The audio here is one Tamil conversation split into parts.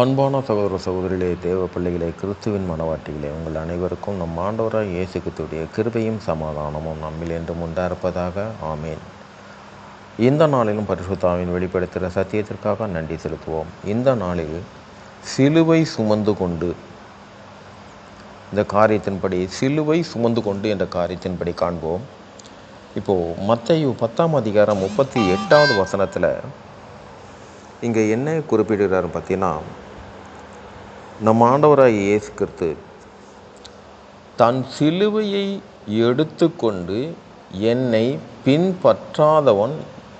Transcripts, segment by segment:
அன்பான சகோதர சகோதரிகளே தேவ பிள்ளைகளே கிறிஸ்துவின் மனவாட்டிகளே உங்கள் அனைவருக்கும் நம் ஆண்டவராய் இயேசு கிருபையும் சமாதானமும் நம்மில் என்றும் உண்டாயிருப்பதாக. ஆமேன். இந்த நாளிலும் பரிசுத்தாவின் வெளிப்படுத்துகிற சத்தியத்திற்காக நன்றி செலுத்துவோம். இந்த நாளில் சிலுவை சுமந்து கொண்டு இந்த காரியத்தின்படி சிலுவை சுமந்து கொண்டு என்ற காரியத்தின்படி காண்போம். இப்போது மத்தையு பத்தாம் அதிகாரம் முப்பத்தி எட்டாவது வசனத்தில் இங்கே என்ன குறிப்பிடுகிறார் பார்த்தீங்கன்னா நம் ஆண்டவராக இயேசு கிறிஸ்து தன் சிலுவையை எடுத்துக்கொண்டு என்னை பின்பற்றாதவன்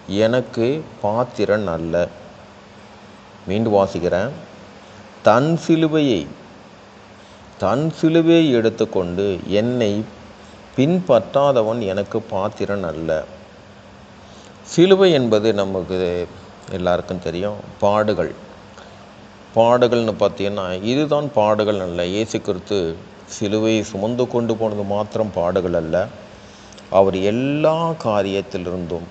எனக்கு பாத்திரன் அல்ல. மீண்டும் வாசிக்கிறேன். தன் சிலுவையை தன் சிலுவையை எடுத்துக்கொண்டு என்னை பின்பற்றாதவன் எனக்கு பாத்திரன் அல்ல. சிலுவை என்பது நமக்கு எல்லாருக்கும் தெரியும். பாடுகள். பாடுகள்னு பார்த்தீங்கன்னா இதுதான் பாடுகள் அல்ல. இயேசு கிறிஸ்து சிலுவையை சுமந்து கொண்டு போனது மாத்திரம் பாடுகள் அல்ல. அவர் எல்லா காரியத்திலிருந்தும்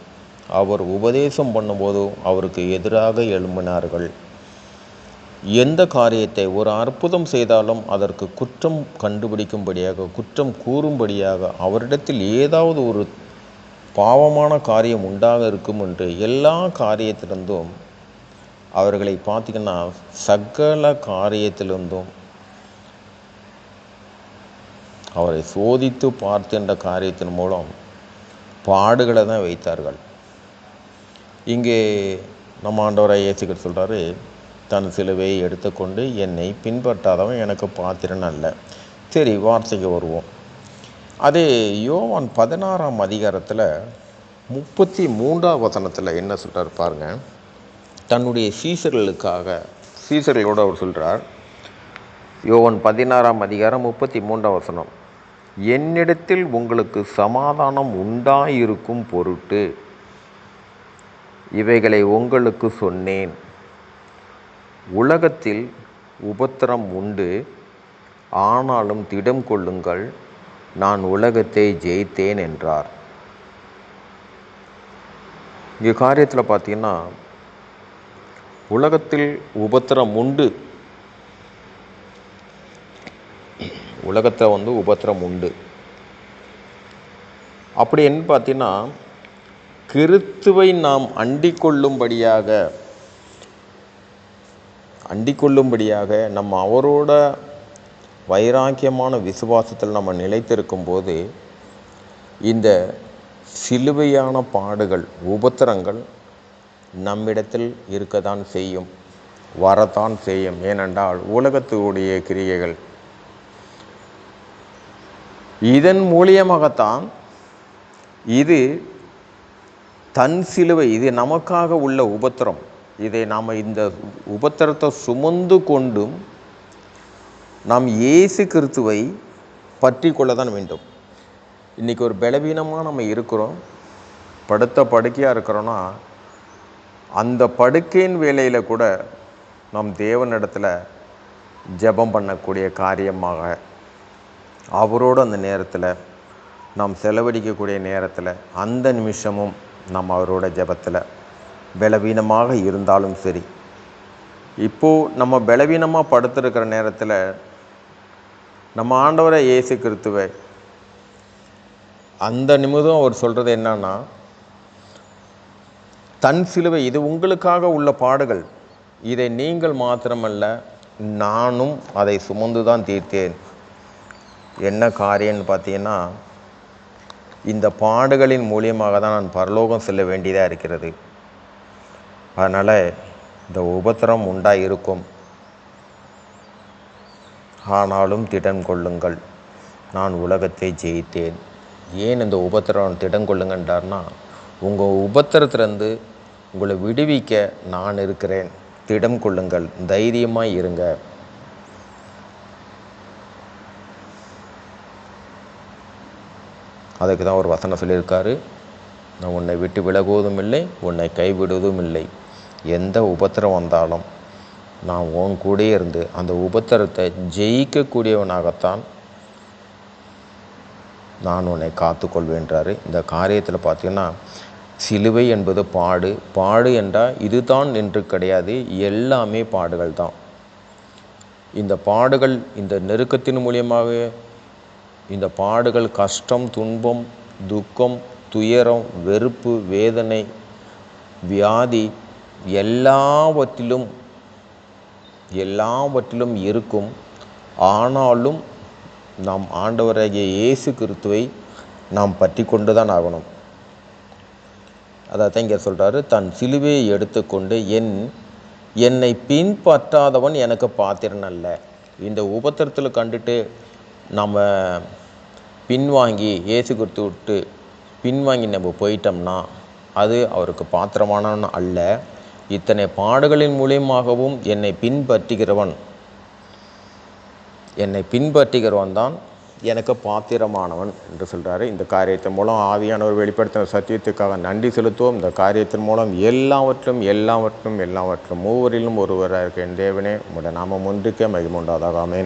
அவர் உபதேசம் பண்ணும்போதும் அவருக்கு எதிராக எழும்பினார்கள். எந்த காரியத்தை ஒரு அற்புதம் செய்தாலும் அதற்கு குற்றம் கண்டுபிடிக்கும்படியாக குற்றம் கூறும்படியாக அவரிடத்தில் ஏதாவது ஒரு பாவமான காரியம் உண்டாக இருக்கும் என்று எல்லா காரியத்திலிருந்தும் அவர்களை பார்த்திங்கன்னா சகல காரியத்திலிருந்தும் அவரை சோதித்து பார்க்கின்ற காரியத்தின் மூலம் பாடுகளை தான் வைத்தார்கள். இங்கே நம்ம ஆண்டவரை இயேசுக்கிட்டு சொல்கிறாரு தன் சிலுவையை எடுத்துக்கொண்டு என்னை பின்பற்றாதவன் எனக்கு பாத்திரன் அல்ல. சரி வார்த்தைக்கு வருவோம். அதே யோவான் பதினாறாம் அதிகாரத்தில் முப்பத்தி மூன்றாம் வசனத்தில் என்ன சொல்கிறார் பாருங்கள் தன்னுடைய சீசர்களுக்காக. சீசர்களோடு அவர் சொல்கிறார் யோவன் பதினாறாம் அதிகாரம் முப்பத்தி மூன்றாம் வசனம் என்னிடத்தில் உங்களுக்கு சமாதானம் உண்டாயிருக்கும் பொருட்டு இவைகளை உங்களுக்கு சொன்னேன். உலகத்தில் உபத்திரம் உண்டு ஆனாலும் திடம் கொள்ளுங்கள் நான் உலகத்தை ஜெயித்தேன் என்றார். இங்கே காரியத்தில் பார்த்தீங்கன்னா உலகத்தில் உபத்திரம் உண்டு. உலகத்தில் வந்து உபத்திரம் உண்டு. அப்படி என்ன பார்த்தீங்கன்னா கிறித்துவை நாம் அண்டிக் கொள்ளும்படியாக அண்டிக் கொள்ளும்படியாக நம்ம அவரோட வைராக்கியமான விசுவாசத்தில் நம்ம நிலைத்திருக்கும் போது இந்த சிலுவையான பாடுகள் உபத்திரங்கள் நம்மிடத்தில் இருக்கத்தான் செய்யும் வரத்தான் செய்யும். ஏனென்றால் உலகத்துடைய கிரியைகள். இதன் மூலியமாகத்தான் இது தன் சிலுவை இது நமக்காக உள்ள உபத்திரம். இதை நாம் இந்த உபத்திரத்தை சுமந்து கொண்டும் நாம் இயேசு கிறிஸ்துவை பற்றி கொள்ள தான் வேண்டும். இன்றைக்கி ஒரு பலவீனமாக நம்ம இருக்கிறோம். படுத்த படுக்கையாக இருக்கிறோன்னா அந்த படுக்கையின் வேலையில் கூட நம் தேவனிடத்தில் ஜெபம் பண்ணக்கூடிய காரியமாக அவரோடு அந்த நேரத்தில் நாம் செலவழிக்கக்கூடிய நேரத்தில் அந்த நிமிஷமும் நாம் அவரோட ஜெபத்தில் பலவீனமாக இருந்தாலும் சரி. இப்போது நம்ம பலவீனமாக படுத்துருக்கிற நேரத்தில் நம்ம ஆண்டவரை இயேசு கிறித்துவை அந்த நிமிடம் அவர் சொல்கிறது என்னன்னா தன் சிலுவை இது உங்களுக்காக உள்ள பாடுகள். இதை நீங்கள் மாத்திரமல்ல நானும் அதை சுமந்து தான் தீர்த்தேன். என்ன காரியம்னு பார்த்தீங்கன்னா இந்த பாடுகளின் மூலியமாக தான் நான் பரலோகம் செல்ல வேண்டியதாக இருக்கிறது. அதனால் இந்த உபத்திரம் உண்டாக இருக்கும் ஆனாலும் திடன் கொள்ளுங்கள் நான் உலகத்தை ஜெயித்தேன். ஏன் இந்த உபத்திரம் திடன் கொள்ளுங்கன்றார்னா உங்கள் உபத்திரத்திலேருந்து உங்களை விடுவிக்க நான் இருக்கிறேன். திடம் கொள்ளுங்கள். தைரியமாக இருங்க. அதுக்கு தான் ஒரு வசனம் சொல்லியிருக்காரு. நான் உன்னை விட்டு விலகுவதும் இல்லை உன்னை கைவிடுவதும் இல்லை. எந்த உபத்திரம் வந்தாலும் நான் உன் கூட இருந்து அந்த உபத்திரத்தை ஜெயிக்கக்கூடியவனாகத்தான் நான் உன்னை காத்துக்கொள்வேன்றாரு. இந்த காரியத்தில் பார்த்தீங்கன்னா சிலுவை என்பது பாடு. பாடு என்றால் இதுதான் என்று கிடையாது எல்லாமே பாடுகள் தான். இந்த பாடுகள் இந்த நெருக்கத்தின் மூலியமாக இந்த பாடுகள் கஷ்டம் துன்பம் துக்கம் துயரம் வெறுப்பு வேதனை வியாதி எல்லாவற்றிலும் எல்லாவற்றிலும் இருக்கும். ஆனாலும் நாம் ஆண்டவராகிய இயேசு கிறிஸ்துவை நாம் பற்றி கொண்டு தான் ஆகணும். அதான் இங்கே சொல்கிறாரு தன் சிலுவையை எடுத்துக்கொண்டு என் என்னை பின்பற்றாதவன் எனக்கு பாத்திரன் அல்ல. இந்த உபத்திரத்தில் கண்டுட்டு நம்ம பின்வாங்கி இயேசு கொடுத்து விட்டு பின்வாங்கி நம்ம போயிட்டோம்னா அது அவருக்கு பாத்திரமானவன் அல்ல. இத்தனை பாடுகளின் மூலியமாகவும் என்னை பின்பற்றுகிறவன் என்னை பின்பற்றுகிறவன் தான் எனக்கு பாத்திரமானவன் என்று சொல்கிறாரு இந்த காரியத்தின் மூலம் ஆவியானவர் வெளிப்படுத்தின சத்தியத்துக்காக நன்றி செலுத்துவோம். இந்த காரியத்தின் மூலம் எல்லாவற்றும் எல்லாவற்றும் எல்லாவற்றும் மூவரிலும் ஒருவராக இருக்க என் தேவனே. உங்களுடைய நாமம் ஒன்றுக்கே மகிமுண்டாதாக